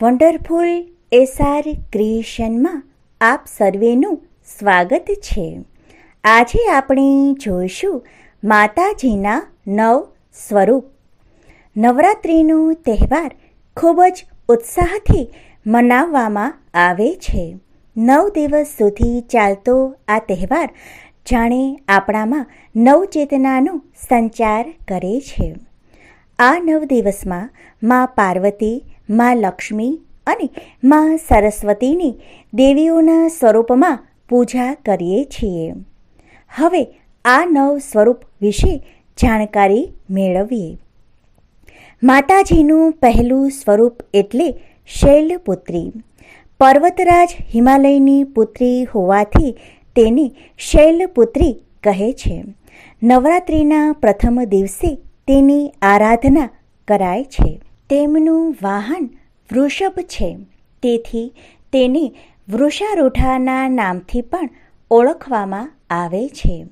Wonderful SR ક્રિએશનમાં આપ સર્વેનું સ્વાગત છે. આજે આપણે જોઈશું માતાજીના નવ સ્વરૂપ. નવરાત્રિનો તહેવાર ખૂબ જ ઉત્સાહથી મનાવવામાં આવે છે. નવ દિવસ સુધી ચાલતો આ તહેવાર જાણે આપણામાં નવચેતનાનો સંચાર કરે છે. આ નવ દિવસમાં મા પાર્વતી મા લક્ષ્મી અને મા સરસ્વતીની દેવીઓના સ્વરૂપમાં પૂજા કરીએ છીએ. હવે આ નવ સ્વરૂપ વિશે જાણકારી મેળવીએ. માતાજીનું પહેલું સ્વરૂપ એટલે શૈલપુત્રી. પર્વતરાજ હિમાલયની પુત્રી હોવાથી તેને શૈલપુત્રી કહે છે. નવરાત્રિના પ્રથમ દિવસે તેની આરાધના કરાય છે. તેમનું વાહન વૃષભ છે. તેથી તેને વૃષારૂઢાના નામથી પણ ઓળખવામાં આવે છે.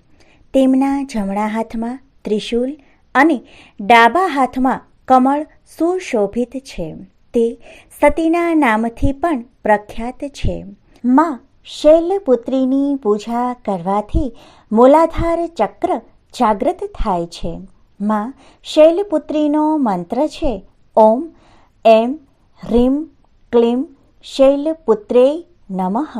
તેમના જમણા હાથમાં ત્રિશૂલ અને ડાબા હાથમાં કમળ સુશોભિત છે. તે સતીના નામથી પણ પ્રખ્યાત છે. માં શૈલપુત્રીની પૂજા કરવાથી મૂલાધાર ચક્ર જાગૃત થાય છે. માં શૈલપુત્રીનો મંત્ર છે ઓમ એમ હ્રીમ ક્લીમ શૈલપુત્રે નમઃ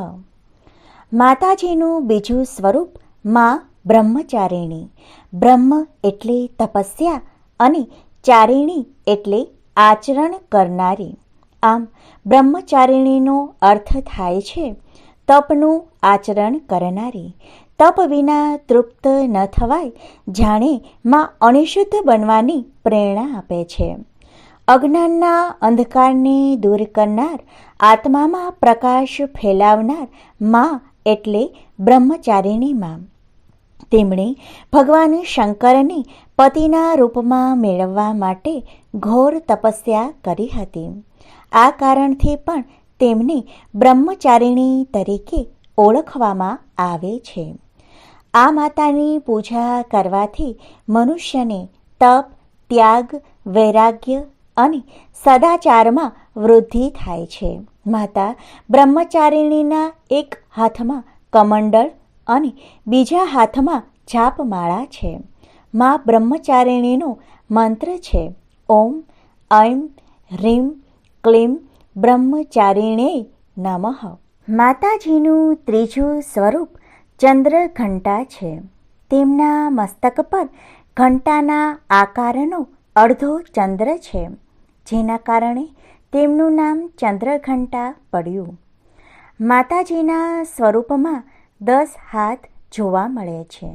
માતાજીનું બીજું સ્વરૂપમાં બ્રહ્મચારિણી। બ્રહ્મ એટલે તપસ્યા અને ચારિણી એટલે આચરણ કરનારી। આમ બ્રહ્મચારિણીનો અર્થ થાય છે, તપનું આચરણ કરનારી। તપ વિના તૃપ્ત ન થવાય, જાણે માં અણિશુદ્ધ બનવાની પ્રેરણા આપે છે। અજ્ઞાનના અંધકારને દૂર કરનાર, આત્મામાં પ્રકાશ ફેલાવનારમાં એટલે બ્રહ્મચારિણી માં. તેમણે ભગવાન શંકરને પતિના રૂપમાં મેળવવા માટે ઘોર તપસ્યા કરી હતી. આ કારણથી પણ તેમને બ્રહ્મચારિણી તરીકે ઓળખવામાં આવે છે. આ માતાની પૂજા કરવાથી મનુષ્યને તપ, ત્યાગ, વૈરાગ્ય અને સદાચારમાં વૃદ્ધિ થાય છે. માતા બ્રહ્મચારિણીના એક હાથમાં કમંડળ અને બીજા હાથમાં જાપમાળા છે. મા બ્રહ્મચારિણીનો મંત્ર છે, ઓમ ઐમ હ્રીમ ક્લીમ, બ્રહ્મચારિણે નમઃ. માતાજીનું ત્રીજું સ્વરૂપ ચંદ્રઘંટા છે. તેમના મસ્તક પર ઘંટાના આકારનો અડધો ચંદ્ર છે. જેના કારણે તેમનું નામ ચંદ્રઘંટા પડ્યું. માતાજીના સ્વરૂપમાં દસ હાથ જોવા મળે છે,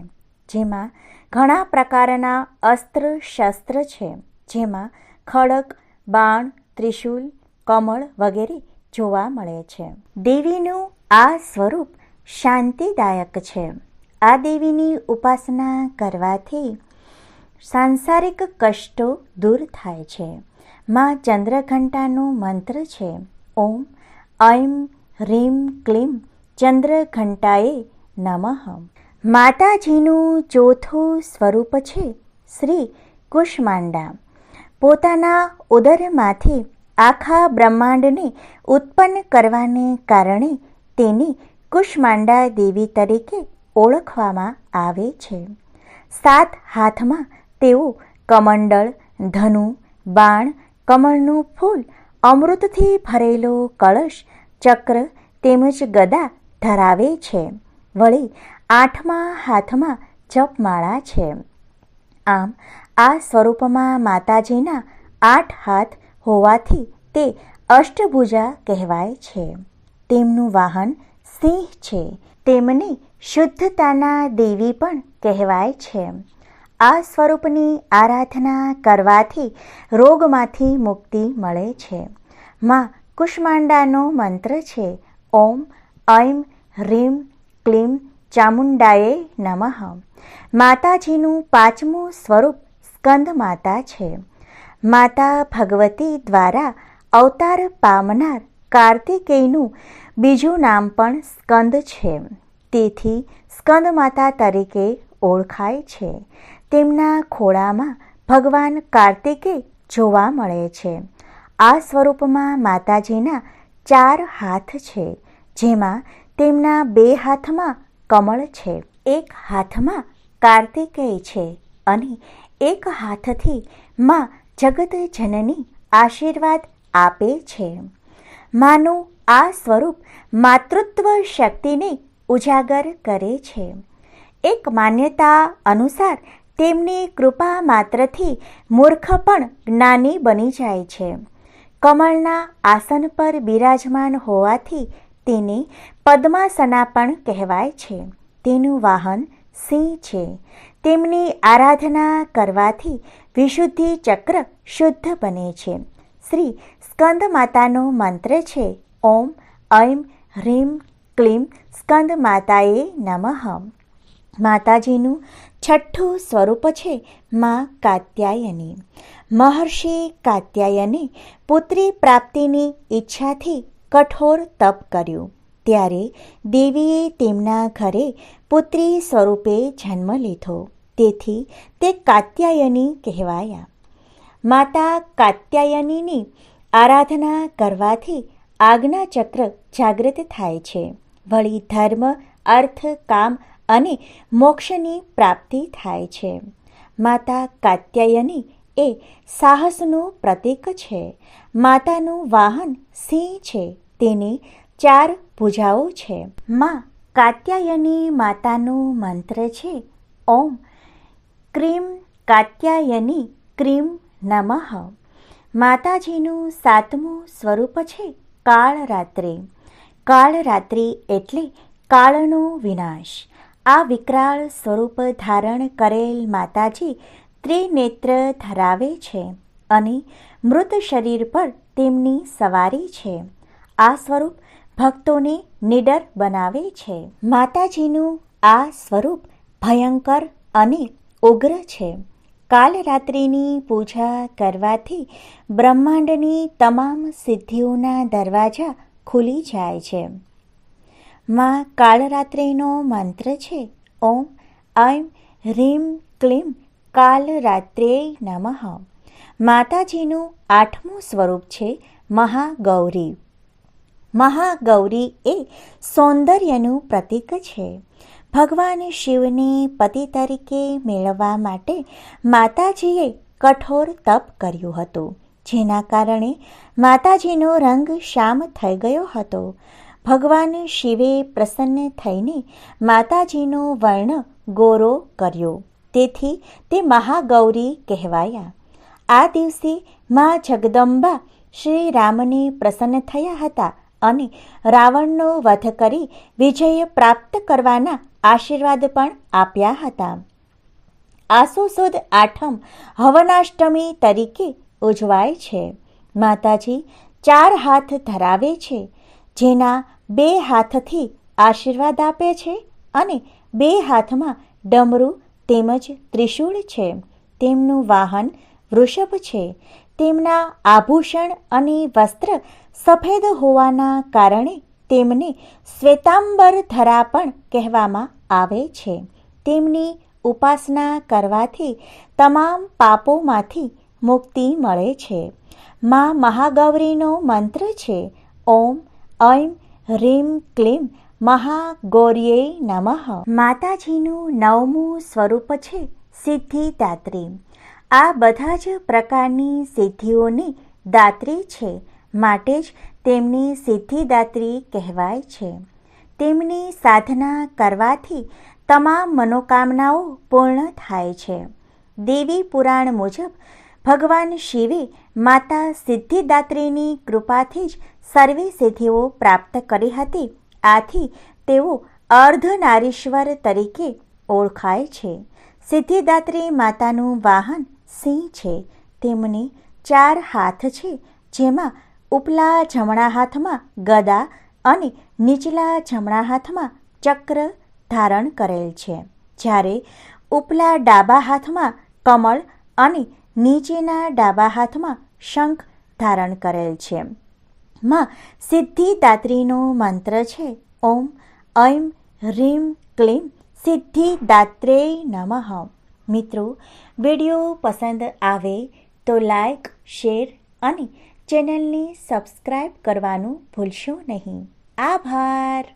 જેમાં ઘણા પ્રકારના અસ્ત્ર શસ્ત્ર છે, જેમાં ખડક, બાણ, ત્રિશૂલ, કમળ વગેરે જોવા મળે છે. દેવીનું આ સ્વરૂપ શાંતિદાયક છે. આ દેવીની ઉપાસના કરવાથી સાંસારિક કષ્ટો દૂર થાય છે. માં ચંદ્રઘંટાનું મંત્ર છે. ઓમ ઐમ હ્રીમ ક્લીમ ચંદ્રઘંટાએ નમઃ. માતાજીનું ચોથું સ્વરૂપ છે શ્રી કુષ્માંડા. પોતાના ઉદરમાંથી આખા બ્રહ્માંડને ઉત્પન્ન કરવાને કારણે તેની કુષ્માંડા દેવી તરીકે ઓળખવામાં આવે છે. સાત હાથમાં તેઓ કમંડળ, ધનુ, બાણ, કમળનું ફૂલ, અમૃતથી ભરેલો કળશ, ચક્ર તેમજ ગદા ધરાવે છે. વળી આઠમા હાથમાં જપમાળા છે. આમ આ સ્વરૂપમાં માતાજીના આઠ હાથ હોવાથી તે અષ્ટભુજા કહેવાય છે. તેમનું વાહન સિંહ છે. તેમને શુદ્ધતાના દેવી પણ કહેવાય છે. આ સ્વરૂપની આરાધના કરવાથી રોગમાંથી મુક્તિ મળે છે. માં કુષ્માંડાનો મંત્ર છે, ઓમ ઐમ રીમ ક્લીમ ચામુંડાએ નમઃ. માતાજીનું પાંચમું સ્વરૂપ સ્કંદ માતા છે. માતા ભગવતી દ્વારા અવતાર પામનાર કાર્તિકેયનું બીજું નામ પણ સ્કંદ છે. તેથી સ્કંદ માતા તરીકે ઓળખાય છે. તેમના ખોળામાં ભગવાન કાર્તિકે જોવા મળે છે. આ સ્વરૂપમાં માતાજીના ચાર હાથ છે, જેમાં તેમના બે હાથમાં કમળ છે. એક હાથમાં કાર્તિકેય છે અને એક હાથથી માં જગત જનની આશીર્વાદ આપે છે. માનું આ સ્વરૂપ માતૃત્વ શક્તિને ઉજાગર કરે છે. એક માન્યતા અનુસાર તેમની કૃપા માત્રથી મૂર્ખ પણ જ્ઞાની બની જાય છે. કમળના આસન પર બિરાજમાન હોવાથી તેને પદ્માસના પણ કહેવાય છે. તેનું વાહન સિંહ છે. તેમની આરાધના કરવાથી વિશુદ્ધિ ચક્ર શુદ્ધ બને છે. શ્રી સ્કંદ માતાનો મંત્ર છે, ઓમ ઐમ હ્રીમ ક્લીમ, સ્કંદ માતાએ નમઃ. માતાજીનું છઠ્ઠું સ્વરૂપ છે મા કાત્યાયની. મહર્ષિ કાત્યાયને પુત્રી પ્રાપ્તિની ઈચ્છાથી કઠોર તપ કર્યું. ત્યારે દેવીએ તેમના ઘરે પુત્રી સ્વરૂપે જન્મ લીધો. તેથી તે કાત્યાયની કહેવાયા. માતા કાત્યાયનીની આરાધના કરવાથી આજ્ઞાચક્ર જાગૃત થાય છે. વળી ધર્મ, અર્થ, કામ અને મોક્ષની પ્રાપ્તિ થાય છે. માતા કાત્યાયની એ સાહસનું પ્રતીક છે. માતાનું વાહન સિંહ છે. તેની ચાર ભુજાઓ છે. માં કાત્યાયની માતાનું મંત્ર છે. ઓમ ક્રીમ કાત્યાયની ક્રીમ નમઃ. માતાજીનું સાતમું સ્વરૂપ છે કાળરાત્રિ. કાળરાત્રિ એટલે કાળનો વિનાશ. આ વિકરાળ સ્વરૂપ ધારણ કરેલ માતાજી ત્રિનેત્ર ધરાવે છે અને મૃત શરીર પર તેમની સવારી છે. આ સ્વરૂપ ભક્તોને નિડર બનાવે છે. માતાજીનું આ સ્વરૂપ ભયંકર અને ઉગ્ર છે. કાલરાત્રિની પૂજા કરવાથી બ્રહ્માંડની તમામ સિદ્ધિઓના દરવાજા ખુલી જાય છે. માં કાળરાત્રિનો મંત્ર છે. ઓમ ઐમ હ્રીમ ક્લીમ કાલરાત્રે નમઃ. માતાજીનું આઠમું સ્વરૂપ છે મહાગૌરી. મહાગૌરી એ સૌંદર્યનું પ્રતીક છે. ભગવાન શિવને પતિ તરીકે મેળવવા માટે માતાજીએ કઠોર તપ કર્યું હતું. જેના કારણે માતાજીનો રંગ શ્યામ થઈ ગયો હતો. ભગવાન શિવે પ્રસન્ન થઈને માતાજીનો વર્ણ ગોરો કર્યો. તેથી તે મહાગૌરી કહેવાયા. આ દિવસે મા જગદંબા શ્રી રામને પ્રસન્ન થયા હતા અને રાવણનો વધ કરી વિજય પ્રાપ્ત કરવાના આશીર્વાદ પણ આપ્યા હતા. આસો સુદ આઠમ હવનાષ્ટમી તરીકે ઉજવાય છે. માતાજી ચાર હાથ ધરાવે છે. જેના બે હાથથી આશીર્વાદ આપે છે અને બે હાથમાં ડમરું તેમજ ત્રિશૂળ છે. તેમનું વાહન વૃષભ છે. તેમના આભૂષણ અને વસ્ત્ર સફેદ હોવાના કારણે તેમને શ્વેતાંબર ધરા પણ કહેવામાં આવે છે. તેમની ઉપાસના કરવાથી તમામ પાપોમાંથી મુક્તિ મળે છે. મા મહાગૌરીનો મંત્ર છે. ઓમ ઐમ હ્રીમ ક્લીમ મહાગૌર્યે નમઃ. માતાજીનું નવમું સ્વરૂપ છે સિદ્ધિદાત્રી. આ બધા જ પ્રકારની સિદ્ધિઓની દાત્રી છે, માટે જ તેમની સિદ્ધિદાત્રી કહેવાય છે. તેમની સાધના કરવાથી તમામ મનોકામનાઓ પૂર્ણ થાય છે. દેવી પુરાણ મુજબ ભગવાન શિવે માતા સિદ્ધિદાત્રીની કૃપાથી જ સર્વે સિદ્ધિઓ પ્રાપ્ત કરી હતી. આથી તેઓ અર્ધનારીશ્વર તરીકે ઓળખાય છે. સિદ્ધિદાત્રી માતાનું વાહન સિંહ છે. તેમને ચાર હાથ છે, જેમાં ઉપલા જમણા હાથમાં ગદા અને નીચલા જમણા હાથમાં ચક્ર ધારણ કરેલ છે. જ્યારે ઉપલા ડાબા હાથમાં કમળ અને નીચેના ડાબા હાથમાં શંખ ધારણ કરેલ છે. માં સિદ્ધિદાત્રીનો મંત્ર છે. ઓમ ઐમ હ્રીમ ક્લીમ, સિદ્ધિદાત્રે નમઃ. મિત્રો, વીડિયો પસંદ આવે તો લાઈક શેર અને ચેનલને સબસ્ક્રાઈબ કરવાનું ભૂલશો નહીં. આભાર.